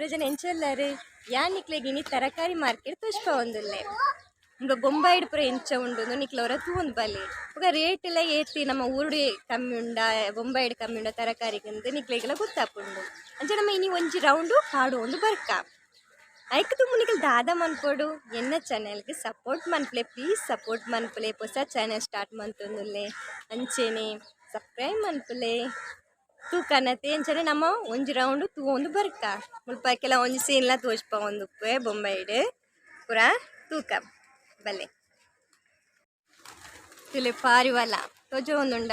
ಪೂರ ಜನ ಎಂಚಲ್ಲಾರು ಯಾನ್ ನಿಕ್ಲೆಗ್ ಇನಿ ತರಕಾರಿ ಮಾರ್ಕೆಟ್ ತೋಜ್ಪ ಒಂದುಲ್ಲೆ ಇಂದು ಬೊಂಬಾಯಿಡ್ ಪೂರ ಎಂಚ ಉಂಡು ನಿಕ್ಲ ಹೊರ ತೂಂದು ಬಲ್ಲಿ ಈಗ ರೇಟ್ ಎಲ್ಲ ಏತಿ ನಮ್ಮ ಊರುಡು ಕಮ್ಮಿ ಉಂಡ ಬೊಂಬಾಯಿಡ್ ಕಮ್ಮಿ ಉಂಡ ತರಕಾರಿಗಂದು ನಿಕ್ಲೆಗೆಲ್ಲ ಗೊತ್ತಾಪುಂಡು ಅಂಚ ನಮ್ಮ ಇನಿ ಒಂಜಿ ರೌಂಡು ಕಾಡು ಒಂದು ಬರ್ಕ ಐಕ್ ತುಂಬ ನಿಕಲ್ ದಾದ ಮನ್ಪೊಡು ಎನ್ನ ಚಾನೆಲ್ಗೆ ಸಪೋರ್ಟ್ ಮನ್ಪಲೆ ಪ್ಲೀಸ್ ಸಪೋರ್ಟ್ ಮನ್ಪಲೆ ಹೊಸ ಚಾನೆಲ್ ಸ್ಟಾರ್ಟ್ ಮಂತೊಂದುಲ್ಲೆ ಅಂಚೆನೆ ಸಬ್ಸ್ಕ್ರೈಬ್ ಮನ್ಪಲೆ ತೂಕನತೆ ಅಂಚನೆ ನಮ್ಮ ಒಂಜಿ ರೌಂಡ್ ತೂವೊಂದು ಬರ್ಕ. ಮುಲ್ಪ ಕೆಲ ಒಂಜಿ ಸೀನ್ಲ ತೋಜ್ಪ ಒಂದುಪ್ಪೆ ಬೊಂಬೈಡ್ ಪೂರ ತೂಕ. ಬಲ್ಲೆ ತುಲೆ ಪಾರಿವಲ. ತೋಜೊಂದುಂಡ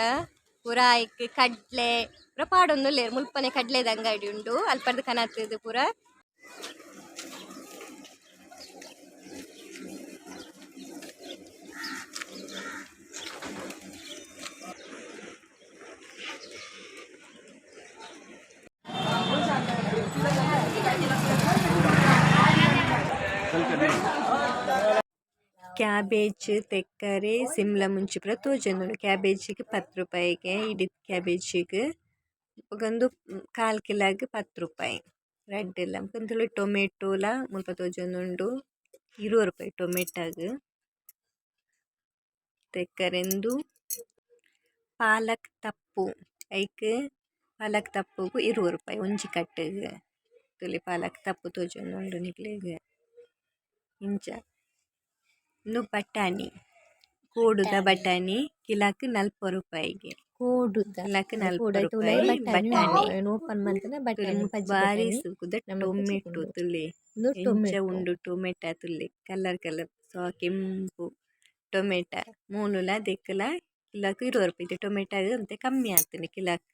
ಪೂರ ಐಕ್ ಕಡ್ಲೆ. ಪೂರ ಪಾಡೊಂದು ಲೇರ್ ಮುಲ್ಪನೆ ಕಡ್ಲೆದ ಅಂಗಡಿ ಉಂಡು. ಅಲ್ಪರ್ದು ಕನತ್ತದು ಪೂರ. ಕ್ಯಾಬೇಜ್, ತೆಕ್ಕರೆ, ಸಿಮ್ಲ ಮುಂಚಿ ಪೂರ ತೋಜೊಂದುಂಡು ಕ್ಯಾಬೇಜಿಗ್ ಪತ್ತು ರೂಪಾಯಿಗೆ ಇಡಿ ಕ್ಯಾಬೇಜಿಗ್ ಬೊಕೊಂದು ಕಾಲ್ ಕಿಲಾಗ್ ಪತ್ತ್ ರೂಪಾಯಿ. ರೆಡ್ ಲ ಬೊಕೊಂದುಲ ಟೊಮೆಟೊಲ ಮುಲ್ಪ ತೋಜೊಂದುಂಡು ಇರುವ ರೂಪಾಯಿ ಟೊಮೆಟೊಗ್. ತೆಕ್ಕರೆಂದು ಪಾಲಕ್ ತಪ್ಪು. ಐಕ್ ಪಾಲಕ್ ತಪ್ಪುಗು ಇರುವ ರೂಪಾಯಿ ಒಂಜಿ ಕಟ್ಟುಗ್. ತುಲಿ ಪಾಲಕ್ ತಪ್ಪು ತೋಜೊಂದುಂಡು ನಿಕ್ಲೆಗ್ ಇಂಚ. ಉಂದು ಬಟಾಣಿ ಕೋಡುದ ಬಟಾಣಿ. ಕಿಲಾಕ್ ನಲ್ಪ ರೂಪಾಯಿಗೆ ಕೋಡುದ. ಕಿಲಾಕ್ ನಲ್ಪ ರೂಪಾಯಿ ಬಟಾಣಿ. ಓಪನ್ ಮಂತನ ಬಟಾಣಿ ಬಾರಿ ಸುಕುದ ಟೊಮೆಟೊ. ತುಲಿ ಟೊಮೆಟೊ. ಉಂಡು ಟೊಮೆಟೊ ತುಲಿ ಕಲರ್ ಕಲರ್. ಸೊ ಕೆಂಪು ಟೊಮೆಟೊ. ಮೂನುಲ ದೆಕ್ಕಲ ಕಿಲಾಕ್ ಇರುವ ರೂಪಾಯಿ ಟೊಮೆಟೊ ಅಂತೆ ಕಮ್ಮಿ ಆತುಂಡು ಕಿಲಾಕ್.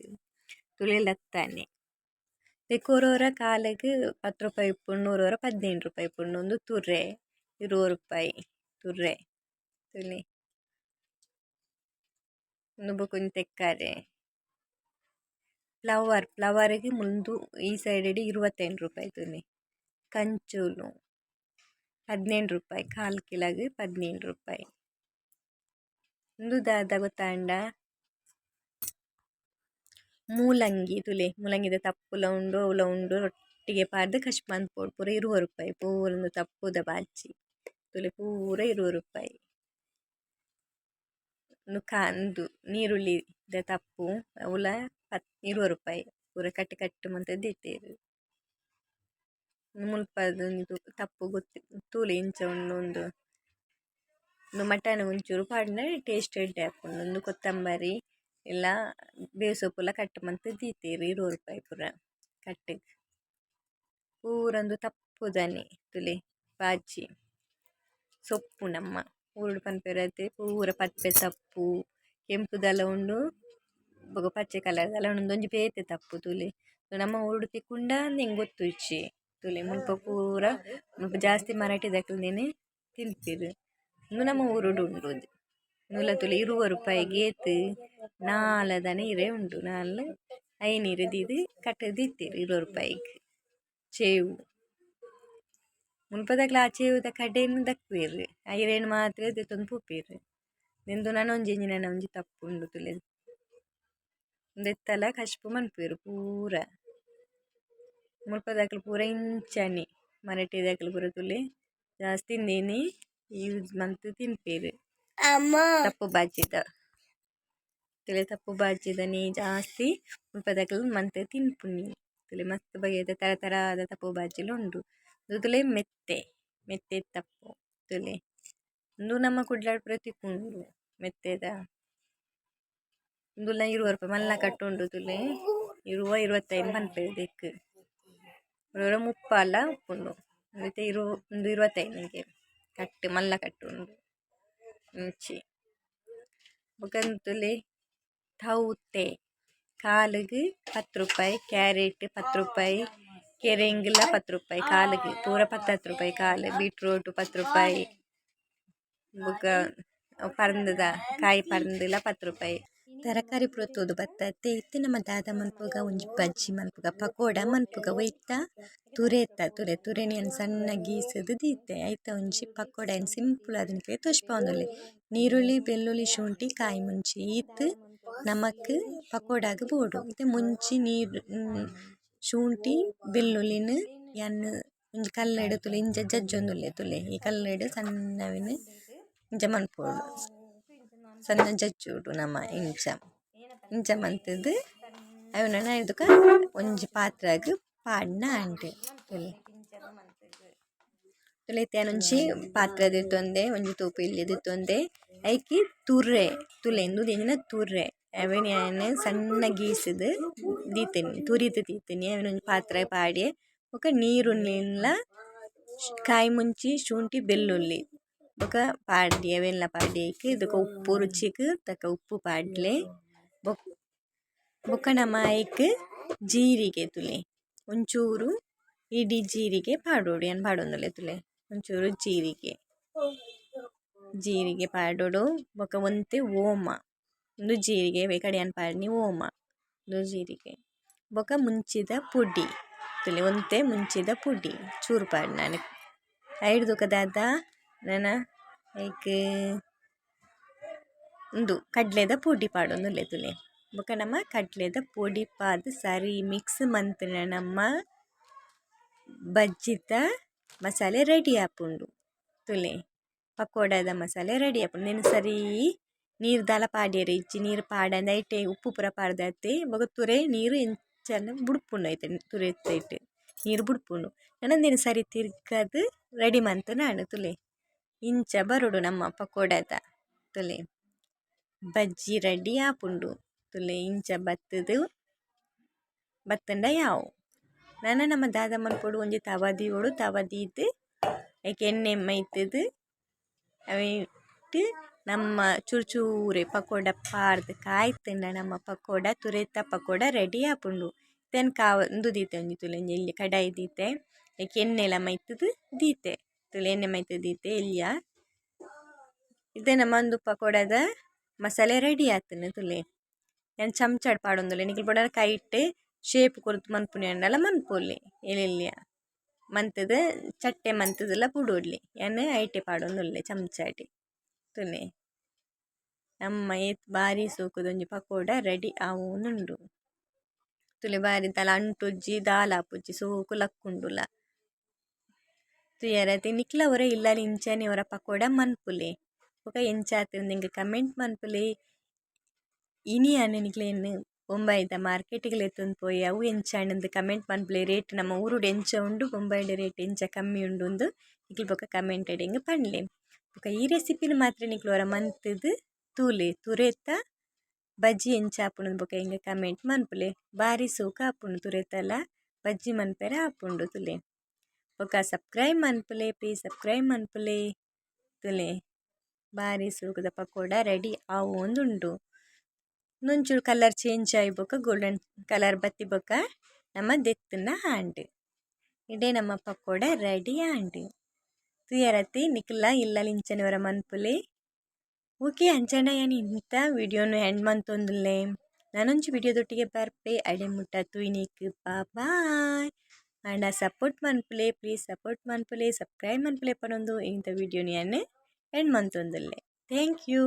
ತುಲೆ ಲತ್ತಾನೆ ತೆಕ್ಕೊರೊರ ಕಾಲಗ್ ಪತ್ತು ರೂಪಾಯಿ ಇಪ್ಪುಂಡು ನೂರೊರ ಪದ್ನೈದು ರೂಪಾಯಿ ಇಪ್ಪುಂಡು ಉಂದು ತುರೆ ಇರುವ ರೂಪಾಯಿ ತುರೆ ತುಲಿ ಬೊಕೊಂಜಿ ತೆಕ್ಕಾರೆ ಫ್ಲವರ್ ಫ್ಲವರಿಗೆ ಮುಂದು ಈ ಸೈಡ್ ಇರುವತ್ತೈದು ರೂಪಾಯಿ ತುಲಿ ಕಂಚೂಲು ಹದಿನೆಂಟು ರೂಪಾಯಿ. ಕಾಲ್ ಕಿಲಾಗ್ ಹದಿನೆಂಟು ರೂಪಾಯಿ. ಉಂದು ದಾದ ಗೊತ್ತಾಂಡ ಮೂಲಂಗಿ ತುಲೆ ಮೂಲಂಗಿದ ತಪ್ಪುಲ ಉಂಡು ಅವುಲ ಉಂಡು ಒಟ್ಟಿಗೆ ಪಾರ್ದ್ ಬಂದು ಮನ್ಪೊಡು ಪೂರ ಇರುವ ರೂಪಾಯಿ. ಪೂರ ಉಂದು ತಪ್ಪುದ ಬಾಜಿ ತುಲೆ ಪೂರ ಇರುವೈ ರೂಪಾಯಿ ಉಂದು ಕಾ ಉಂದು ನೀರುಳ್ಳಿದ ತಪ್ಪು, ಅವಲ ಪತ್ ಇರುವ ರೂಪಾಯಿ ಪೂರ ಕಟ್ಟು ಕಟ್ಟು ಮಂತ್ ದೀತೆರ್ ಮುಲ್ಪದ ಉಂದು ತಪ್ಪು ಗೊತ್ತಿ, ತೂಲೆ ಇಂಚ ಉಂಡು ಉಂದು ಉಂದು ಮಟನ್ ಒಂಚೂರು ಪಾಡಿನ ಟೇಸ್ಟ್ ಎಡ್ಡೆ ಆಪುಂಡು ಉಂದು ಕೊತ್ತಂಬರಿ, ಇಲ್ಲ ಬೇವು ಸೊಪ್ಪುಲ ಕಟ್ ಮಂತ್ ದೀತೆರ್ ಇರುವೈ ರೂಪಾಯಿ ಪೂರ ಕಟ್ಟಿಗೆ. ಪೂರ ತಪ್ಪು ತಪ್ಪುದಾನೆ ತುಲೆ, ಬಾಜಿ. ಸೊಪ್ಪು ನಮ್ಮ ಊರುಡು ಪನ್ಪೆರತೆ ಪೂರ ಪತ್ಪೆ ಸಪ್ಪು ಕೆಂಪುದಲ ಉಂಡು ಬೊಕ ಪಚ್ಚೆ ಕಲರ್ದ ಉಂಡು ಒಂಜಿ ಬೇತೆ ತಪ್ಪು ತುಲೆ ನಮ್ಮ ಊರುಡು ತಿಕ್ಕುಂಡ ಎಂಕ್ ಗೊತ್ತು ಇಜ್ಜಿ ತುಲೆ ಮುಲ್ಪ ಪೂರ ಮುಲ್ಪ ಜಾಸ್ತಿ ಮರಾಠಿ ದಕಲ್ನೆನೆ ತಿನ್ಪೆರ್ ಉಂದು ನಮ್ಮ ಊರುಡು ಉಂಡು ಮೂಲ ತುಲೆ ಇರುವೈ ರೂಪಾಯಿಗ್ ಏತ್ ನಾಲದ ನೀರೆ ಉಂಡು ನಾಲ್ ಐನೀರ್ ದೀದ್ ಕಟ್ ದೀತೆರ್ ಇರುವೈ ರೂಪಾಯಿಗ್ ಚೇವು ಮುಲ್ಪದಕ್ಲ ಆ ಚೇವುದ ಕಡೆನ್ ದಕ್ವೆರ್ ಐರೆನ್ ಮಾತ್ರ ದೆತೊಂದು ಪೋಪೆರ್. ನಿಂದು ನನ ಒಂಜಿ ಎಂಚಿನನ ಒಂಜಿ ತಪ್ಪು ಉಂಡು ತುಲೆ. ದೆತ್ತಲ ಕಶ್ಪು ಮನ್ಪುವೆರ್ ಪೂರ. ಮುಲ್ಪದಕ್ಲ್ ಪೂರ ಇಂಚನೆ ಮರಟಿದಕ್ಲು ಪೂರ ತುಲೆ. ಜಾಸ್ತಿ ತಿಂದೆನೆ ಯೂಸ್ ಮಂತ್ ತಿನ್ಪೆರ್. ತಪ್ಪು ಬಾಜಿದ ತುಲೆ ತಪ್ಪು ಬಾಜಿದನೆ ಜಾಸ್ತಿ ಮುಲ್ಪದಕ್ಲ್ ಮಂತ್ ತಿನ್ಪುನಿ. ತುಲೆ ಮಸ್ತ್ ಬಗೆಯದ ತರ ತರಹದ ತಪ್ಪು ಬಾಜಿಲು ಉಂಡು. ಉಂದು ತುಲೆ ಮೆತ್ತೆ ಮೆತ್ತೆ ತಪ್ಪು ತುಲೆ ಉಂದು ನಮ್ಮ ಕುಡ್ಲಡ್ ಪೂರ ತಿಕ್ಕುಂಡು ಮೆತ್ತೆದ ಉಂದುಲ ಇರುವೈ ರೂಪಾಯಿ ಮಲ್ಲ ಕಟ್ಟು ಉಂಡು ತುಲೆ ಇರುವೈ ಇರುವತ್ತೈದು ಪನ್ಪೆರ್ ದಿಕ್ಕ್ ಒರ ಮುಪ್ಪಾಲ ಉಪ್ಪುಂಡು ನೆತ್ತ ಇರು ಉಂದು ಇರುವತ್ತೈದುಂಗೆ ಕಟ್ಟ್ ಮಲ್ಲ ಕಟ್ಟು ಉಂಡು ಇಂಚಿ ಬೊಕಂದ್ ತುಲೆ ತೌತೆ ಕಾಲುಗ್ ಪತ್ತು ರೂಪಾಯಿ ಕ್ಯಾರೆಟ್ ಪತ್ತು ರೂಪಾಯಿ ಕೆರೆಂಗ್ಲ ಪತ್ತು ರೂಪಾಯಿ ಕಾಲಿಗೆ. ಪೂರ ಪತ್ತತ್ತು ರೂಪಾಯಿ ಕಾಲ್. ಬೀಟ್ರೂಟ್ ಪತ್ತು ರೂಪಾಯಿ. ಬೊಕ, ಪರಂದದ, ಕಾಯಿ ಪರಂದಿಲ್ಲ ಪತ್ತು ರೂಪಾಯಿ. ತರಕಾರಿ ಪೂರ ತೂದು ಬತ್ತತೆ ಇತ್ತೆ ನಮ್ಮ ದಾದ ಮನ್ಪುಗ, ಒಂಜಿ ಬಜ್ಜಿ ಮನ್ಪುಗ, ಪಕೋಡ ಮನ್ಪುಗ ಒಯ್ತ. ತುರೆ ತುರೆನಿ ಅನ್ ಸಣ್ಣ ಗೀಸದು ದೀತೆ. ಐತ ಒಂಜಿ ಪಕೋಡ ಏನು ಸಿಂಪಲ್ ಆದ್ ನಿಕ್ಲೆ ತೋಜ್ಪಾವೊಂದುಲ್ಲೆ ನೀರುಳ್ಳಿ, ಬೆಳ್ಳುಳ್ಳಿ, ಶುಂಠಿ, ಕಾಯಿ ಮುಂಚಿ ಈತ್. ನಮಕ್ ಪಕೋಡಾಗ್ ಬೋಡು. ಇತ್ತೆ ಮುಂಚಿ ನೀರ್ ಶುಂಠಿ ಬೆಳ್ಳುಳ್ಳಿನ ಯಾನ್ ಒಂಜಿ ಕಲ್ಲಡ್ ತುಲೆ ಇಂಚ ಜಜ್ಜೊಂದುಲ್ಲೆ ತುಲೆ ಈ ಕಲ್ಲಡ್ ಸಣ್ಣವಿನ ಇಂಚ ಮನ್ಪೊಡು. ಸಣ್ಣ ಜಜ್ಜುಡು ನಮ ಇಂಚ ಇಂಚ ಮಂತುದು ಅವೆನ್ ಐದುಕ ಒಂಜಿ ಪಾತ್ರಗ್ ಪಾಡ್ನ ಅಂಟೆ. ತುಲೆ. ತುಲೆ ಇತ್ತೆ ಪಾತ್ರ ದೆತ್ತೊಂದೆ ಒಂಜಿ ತೂಪು ದೆತ್ತೊಂದೆ ಐಕೆ ತುರ್ರೆ. ತುಲೆ ಇಂದು ಎಂಚಿನ ತುರ್ರೆ. ಅವೆನ್ ಯಾನ್ ಸಣ್ಣ ಗೀಸ್ದ್ ದೀತೆನಿ, ತುರಿದ್ ದೀತೆನಿ. ಅವೆನ್ ಒಂಜಿ ಪಾತ್ರೆ ಪಾಡ್ದೆ ಬೊಕ ನೀರುನ್ನಿಲ ಕಾಯಿ ಮುಂಚಿ ಶುಂಠಿ ಬೆಳ್ಳುಳ್ಳಿ ಬೊಕ ಪಾಡ್ದೆ ಅವೆನ್ಲ ಪಾಡ್ಯೆಗ್ ಇದುಕ ಉಪ್ಪು ರುಚಿಗ್ ತಕ್ಕ ಉಪ್ಪು ಪಾಡ್ಲೆ. ಬೊಕ ನಮ ಐಕ್ ಜೀರಿಗೆ ತುಲೆ. ಒಂಚೂರು ಇಡೀ ಜೀರಿಗೆ ಪಾಡೋಡು. ಏನು ಪಾಡೊಂದುಲ್ಲೆ ತುಲೆ? ಒಂಚೂರು ಜೀರಿಗೆ. ಜೀರಿಗೆ ಪಾಡೋಡು. ಬೊಕ ಒಂತೆ ಓಮ. ಉಂದು ಜೀರಿಗೆ ಬೇಕಡಿಯನ್ ಯಾನ್ ಪಾಡ್ನಿ ಓಮ ಒಂದು ಜೀರಿಗೆ, ಬೊಕ ಮುಂಚಿದ ಪುಡಿ, ತುಲೆ ಒಂತೆ ಮುಂಚಿದ ಪುಡಿ, ಚೂರು ಪಾಡ್ನ ಐಡ್ ದಾದ ನನ ಐಕ್ ಉಂದು ಕಡ್ಲೆದ ಪುಡಿ ಪಾಡೊಂದುಲ್ಲೆ ತುಲೆ. ಬೊಕ ನಮ ಕಡ್ಲೆದ ಪುಡಿ ಪಾದ್ ಸರಿ ಮಿಕ್ಸ್ ಮನ್ಪುನ ನಮ್ಮ ಬಜ್ಜಿದ ಮಸಾಲೆ ರೆಡಿ ಆಪುಂಡು ತುಲೆ. ಪಕೋಡದ ಮಸಾಲೆ ರೆಡಿ ಆಪುಂಡು. ಉಂದೆನ್ ಸರಿ ನೀರ್ ದಾಲ ಪಾಡ್ಯೆರೆ ಇಜ್ಜಿ ನೀರ್ ಪಾಡಂಡ ಐಟೆ ಉಪ್ಪು ಪೂರ ಪಾಡ್ದಾತೆ ಬೊಕ ತುರೆ ನೀರ್ ಎಂಚನೆ ಬುಡ್ಪುಂಡು ಐತೆ ತುರೆತ ಐಟ್ ನೀರ್ ಬುಡ್ಪುಂಡು ಆಂಡ ಉಂದೆನ್ ಸರಿ ತಿರ್ಗದ್ ರೆಡಿ ಮಂತುನಾಂಡ್ ತುಲೆ ಇಂಚ ಬರೊಡು ನಮ ಪಕೋಡದ ತುಲೆ ಬಜ್ಜಿ ರೆಡಿ ಆಪುಂಡು ತುಲೆ ಇಂಚ ಬತ್ತುದು ಬತ್ತುಂಡ ಯಾವ್ ನನ ನಮ ದಾದ ಮನ್ಪೊಡು ಒಂಜಿ ತವ ದೀವೊಡು ತವ ದೀದ್ ಐಕೆ ಎಣ್ಣೆ ಮೈತ್ದ್ ಅವೆಟ್ ನಮ ಚೂರು ಚೂರೆ ಪಕೋಡ ಪಾರ್ದ್ ಕಾಯ್ತುಂಡ ನಮ್ಮ ಪಕೋಡ, ತುರೆತ ಪಕೋಡ ರೆಡಿ ಆಪುಂಡು. ತೆನ್ ಕಾವಂದು ದೀತೆ ಒಂಜಿ ತುಲೆ ಒಂಜಿ ಕಡಾಯಿ ದೀತೆ ಐಕೆ ಎಣ್ಣೆಲ ಮೈತದು ದೀತೆ. ತುಲೆ ಎಣ್ಣೆ ಮೈತದು ದೀತೆ ಇಲ್ಲಿಯ ಇದೇ ನಮ್ಮ ಒಂದು ಪಕೋಡದ ಮಸಾಲೆ ರೆಡಿ ಆತನ ತುಲೆ. ಯಾನ್ ಚಮಚಡ್ ಪಾಡೊಂದುಲ್ಲೆ ಬಡ ಕೈ ಕೈಟ್ ಶೇಪ್ ಕೊರ್ತು ಮನ್ಪುನಿ ಅಂಡಲ್ಲ ಮನ್ಪೋಲಿ ಎಲ್ಲಿಯ ಮಂತದ, ಚಟ್ಟೆ ಮಂತದಲ್ಲ ಪುಡೋಡ್ಲಿ ಏನೇ ಐಟೆ ಪಾಡೊಂದುಲ್ಲೆ ಚಮಚಡ್ ತುಲೆ ನಮ ಏತ್ ಬಾರಿ ಶೋಕುದ ಒಂಜಿ ಪಕೋಡ ರೆಡಿ ಆವೊಂದುಂಡು ತುಲೆ ಬಾರಿ ದಾಲ ಅಂಟೊಜ್ಜಿ ದಾಲ ಆಪುಜಿ ಶೋಕು ಲಕ್ಕುಂಡುಲ ತೂಯರೆ ಐತೆ ನಿಕ್ಲ ಒರ ಇಲ್ಲಲ್ ಇಂಚನೆ ಒರ ಪಕೋಡ ಮನ್ಪುಲೆ ಬೊಕ ಎಂಚ ಆತುಂಡು ಎಂಕ್ ಕಮೆಂಟ್ ಮನ್ಪುಲೆ ಇನಿ ಆಂಡ ನಿಕ್ಲೆನ್ ಬೊಂಬಾಯಿದ ಮಾರ್ಕೆಟ್ಗ್ ಲೆತ್ತೊಂದು ಪೋಯಿ ಅವು ಎಂಚಾಂಡ್ ಕಮೆಂಟ್ ಮನ್ಪುಲೆ ರೇಟ್ ನಮ ಊರುಡು ಎಂಚ ಉಂಡು ಬೊಂಬಾಯಿಡ್ ರೇಟ್ ಎಂಚ ಕಮ್ಮಿ ಉಂಡು ಇಂದ್ ನಿಕ್ಲ್ ಬೊಕ ಕಮೆಂಟೆಡ್ ಎಂಕ್ ಪನ್ಲೆ ಬೊಕ ಈ ರೆಸಿಪಿನ್ ಮಾತ್ರ ನಿಕ್ಲು ವರ ಮಂತುದು ತೂಲೆ ತುರೆತ ಬಜ್ಜಿ ಎಂಚ ಆಪುಂಡು ಬೊಕ ಎಂಕ್ ಕಮೆಂಟ್ ಮನ್ಪುಲೆ ಬಾರಿ ಶೋಕು ಆಪುಂಡು ತುರೆತಲ ಬಜ್ಜಿ ಮನ್ಪರೆ ಆಪುಂಡು ತುಲೆ ಬೊಕ ಸಬ್ಸ್ಕ್ರೈಬ್ ಮನ್ಪುಲೆ ಪ್ಲೀಸ್ ಸಬ್ಸ್ಕ್ರೈಬ್ ಮನ್ಪುಲೆ ತುಲೆ ಬಾರಿ ಶೋಕುದ ಪಕೋಡ ರೆಡಿ ಆವೊಂದುಂಡು ಇಂದೊಂಚೂರು ಕಲರ್ ಚೇಂಜ್ ಆಯಿ ಬೊಕ ಗೋಲ್ಡನ್ ಕಲರ್ ಬತ್ತಿ ಬೊಕ ನಮ ದೆತ್ತುನ ಆಂಡ್ ಇಡೆ ನಮ ಪಕೋಡ ರೆಡಿ ಆಂಡ್ ತೂಯರತಿ ನಿಕ್ಲ ಇಲ್ಲಲ್ ಇಂಚನೆ ವರ ಮನ್ಪುಲೆ ಓಕೆ ಅಂಚಂಡ ಯಾನ್ ಇಂತ ವಿಡಿಯೋನು ಎಂಡ್ ಮಂತೊಂದುಲ್ಲೆ ನನೊಂಜಿ ವಿಡಿಯೋದೊಟ್ಟಿಗೆ ಬರ್ಪೆ ಐಡೆ ಮುಟ್ಟ ತೂಯಿನಿಕ್ ಬಾಯ್ ಆಂಡ ಸಪೋರ್ಟ್ ಮನ್ಪುಲೆ ಪ್ಲೀಸ್ ಸಪೋರ್ಟ್ ಮನ್ಪುಲೆ ಸಬ್ಸ್ಕ್ರೈಬ್ ಮನ್ಪುಲೆ ಪನೊಂದು ಇಂತ ವಿಡಿಯೋನು ಯಾನ್ ಎಂಡ್ ಮಂತೊಂದುಲ್ಲೆ ಥ್ಯಾಂಕ್ ಯೂ